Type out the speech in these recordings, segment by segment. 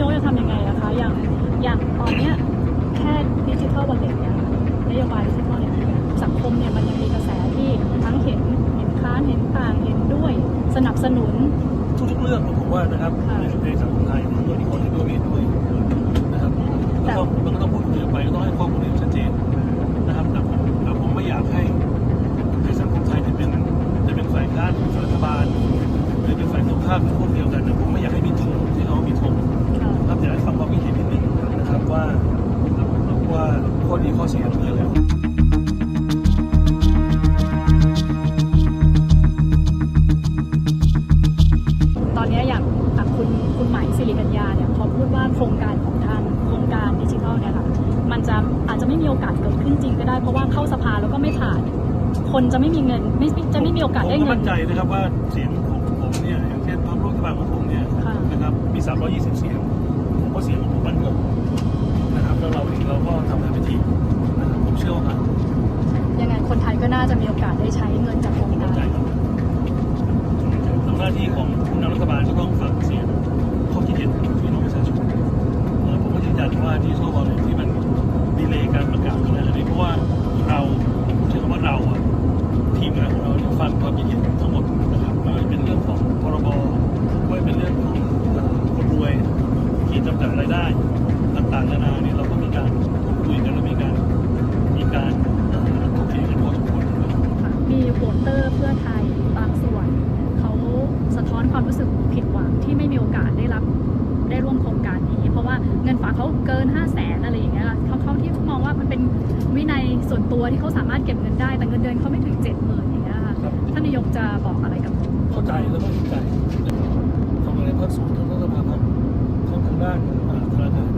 โยจะทำยังไงนะคะ อย่างอย่างตอนเนี้ยแค่ดิจิทัลบัลเลตเนี่ยนโยบายดิจิทัลเนี่ยสังคมเนี่ยมันยังมีกระแสที่ทั้งเห็นเห็นค้านเห็นต่างเห็นด้วย สนับสนุนทุกๆเรื่องผมว่านะครับในสังคมไทยมันก็มีคนที่ด้วยไม่ด้วยนะครับแล้วก็มันก็ต้องพูดคุยไปก็ต้องให้ข้อมูลชัดเจนนะครับแต่ผมไม่อยากให้ในสังคมไทยจะเป็นจะเป็นฝ่ายการค้านรัฐบาลหรือเป็นฝ่ายตรงข้ามหรือพวก ข้อดีข้อเสียของเงินแล้วตอนนี้อย่างอะคุณคุณใหม่สิริกัญญาเนี่ยเขาพูดว่าโครงการของท่านโครงการดิจิทัลเนี่ยค่ะมันจะอาจจะไม่มีโอกาสเกิดขึ้นจริงก็ได้เพราะว่าเข้าสภาแล้วก็ไม่ผ่าน คนจะไม่มีเงินไม่จะไม่มีโอกาสผมได้ก็เงิมั่นนใจนะครับว่าเสียงของผมเนี่ยอย่างเช่นพรรครัฐบาลของผมเนี่ยค่ะนะครับมี 320 เสียงผมก็เสียงของผมมันคงนะครับ แล้วเราเองเราก็ทำงานเป็นทีมนะครับผมเชื่อว่าผ่านยังไงคนไทยก็น่าจะมีโอกาสได้ใช้เงินจากโครงผมกามั่นใจรครับทำหน้าที่ของผู้นำรัฐบาลก็ต้องฟังเสียงข้อคิดเห็นของพี่น้องประชาชนเอ่อผมก็ยืนยันว่าที่โซบอลเนี่ยที่มันดีเลย์การประกาศอะไรอันนี้เพราะว่าเราใช้คำว่าเราอะทีมงานของเราเนี่ยฟังความคิดเห็นทั้งหมดนะครับไม่ว่าจะเป็นเรื่องของพรบไม่ว่าจะเป็นเรื่องของเอ่อคนรวยที่จำกัดรายได้ต่างๆนานาเนี่ยเรา ก็มีการพูดคุยกันและมีการมีการเอ่อถกเถียงกันพอสมควรนะครับมีโวตเตอร์เพื่อไทยบางส่วน เขาสะท้อนความรู้สึกผิดหวังที่ไม่มีโอกาสได้รับได้ร่วมโครงการนี้ เพราะว่าเงินฝากเขาเกิน 5 0 0แสนอะไรอย่างเงี้ยค่ะเขาเขาที่มองว่ามันเป็นวินัยส่วนตัวที่เขาสามารถเก็บเงินได้ แต่เงินเดือนเขาไม่ถึง7 0,000อย่างเงี้ยค่ะครับท่านนายกจะบอกอะไรกับผมเข้าใจแล้วก็เข้าใจทำอะไรภาคสูงทั้งรัฐบาลทั้งทั้งทางด้านอ่าธนาคาร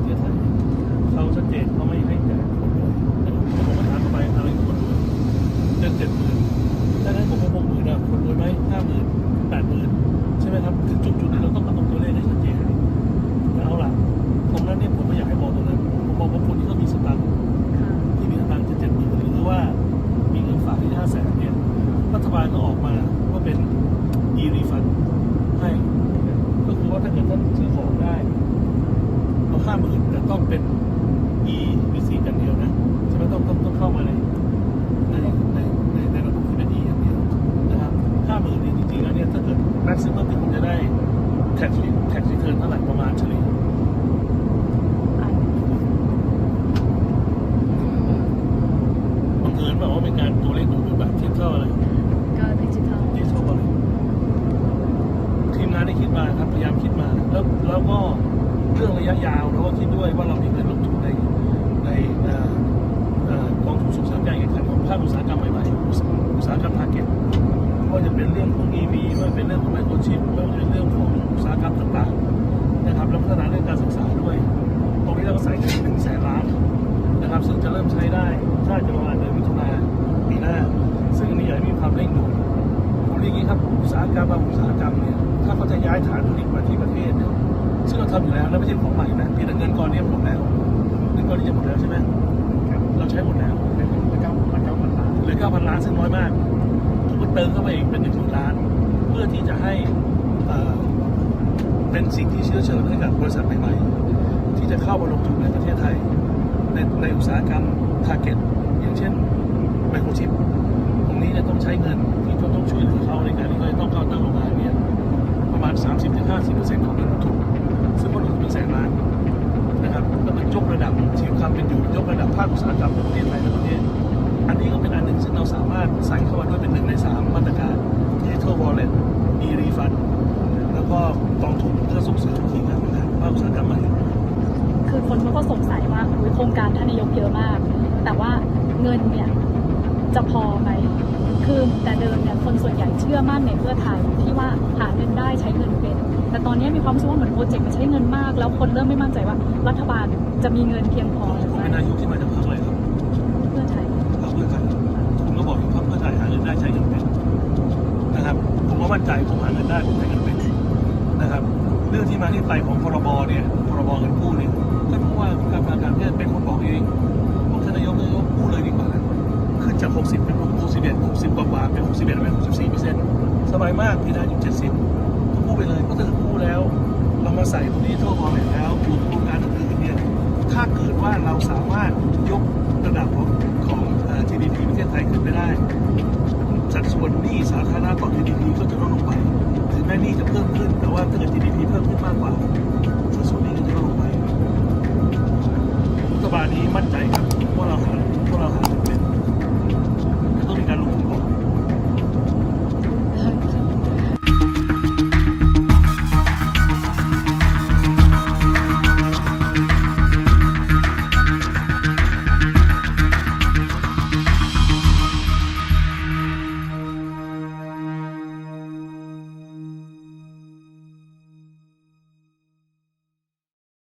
tax tax return เท่าไหร่ประมาณเฉลี่ยอะบังเอิญแบบว่าเป็นการตัวเลขดูแบบเทียบเท่าอะไรก็ดิจิทัลดิจิทัลบอลทีมงานได้คิดมาครับพยายามคิดมา แล้วแล้วก็เรื่องระยะยาวเราก็คิดด้วยว่าเรามีเงินลงทุนในในเอ่อเอ่อกองทุนส่งเสริมการแข่งขันของภาคอุตสาหกรรมใหม่ๆอุตสอุตสาหกรรมทาร์เก็ต ว่าจะเป็นเรื่องของ EV ไม่ว่าเป็นเรื่องของไมโครชิปไม่ว่าจะเป็นเรื่องของอุตสาหกรรมต่างๆนะครับแล้วพัฒนาเรื่องการศึกษาด้วย ตรงนี้เราก็ใส่เงินหนึ่งแสนล้านนะครับซึ่งจะเริ่มใช้ได้ถ้าจะประมาณเดือนมิถุนาปีหน้า ซึ่งอันนี้อยากให้มีความเร่งด่วนผมเรียกอย่างนี้ครับอุตสาหกรรมบางอุตสาหกรรมเนี่ยถ้าเขาจะย้ายฐานผลิตมาที่ประเทศเนี่ยซึ่งเราทำอยู่แล้วนะไม่ใช่ของใหม่นะเพียงแต่เงินก้อนนี้หมดแล้วเงินก้อนนี้จะหมดแล้วใช่ไหมเราใช้หมดแล้วเหลือเก้าพันล้านเหลือเก้าพันล้านซึ่งน้อยมากผมก็ เติมเข้าไปอีกเป็นหนึ่งล้าน เพื่อที่จะให้เป็นสิ่งที่เชื้อเชิญให้กับบริษัทใหม่ๆที่จะเข้ามาลงทุนในประเทศไทย ในในอุตสาหกรรมทาร์เก็ตอย่างเช่นไมโครชิปตรงนี้เนี่ยต้องใช้เงินที่ต้องต้องช่วยเหลือเขาในการที่เขาจะต้องเข้าตั้งโรงงานเนี่ยประมาณ 30-50%ของเงินลงทุนซึ่งก็ลงทุนเป็นแสนล้านนะครับแล้วมันยกระดับชีวิตความเป็นอยู่ยกระดับภาคอุตสาหกรรมของประเทศไทยในประเทศอันนี้ก็เป็นอันหนึ่งซึ่งเราสามารถใส่เข้ามาด้วยเป็นหนึ่งในสามมาตรการ Digital Wallet e-refund แล้วก็กองทุนเพื่อส่งเสริมทีมงานภาคอุตสาหกรรมใหม่คือคนเขาก็สงสัยว่าอุ๊ยโครงการท่านนายกเยอะมาก แต่ว่าเงินเนี่ยจะพอไหมคือแต่เดิมเนี่ยคนส่วนใหญ่เชื่อมั่นในเพื่อไทยที่ว่าหาเงินได้ใช้เงินเป็น แต่ตอนนี้มีความรู้สึกว่าเหมือนโปรเจกต์มันใช้เงินมาก แล้วคนเริ่มไม่มั่นใจว่ารัฐบาลจะมีเงินเพียงพอหรือผมไม่เป็นนายกที่มาจากพรรคอะไรครับเพื่อไทยพรรคเพื่อไทยคุณก็บอกอยู่พรรคเพื่อไทยหาเงินได้ใช้เงินเป็นนะครับ ผ มั่นใจผมหาเงินได้ผมใช้เงินเป็นนะครับ เรื่องที่มาที่ไปของพรบเนี่ยพรบเงินกู้เนี่ยก็เพราะว่าการธนาคารประเทศเป็นคนบอกเองบอกท่านนายกนายกกู้เลยดีกว่าขึ้นจาก 60 เป็น 61 60 กว่ากว่าเป็น 61เป็น64เปอร์เซ็นต์สบายมากพี่ได้อยู่ 70ก็กู้ไปเลยเพราะถ้าเกิดกู้แล้ว เรามาใส่ตรงนี้ทั่วบอลเลยแล้วรวมโครงการอื่นๆเนี่ยถ้าเกิดว่าเราสามารถยกระดับของของ GDP ประเทศไทยขึ้นไปได้ สัดส่วนหนี้สาธารณะต่อ GDP ก็จะลดลงไป ถึงแม้หนี้จะเพิ่มขึ้น แต่ว่า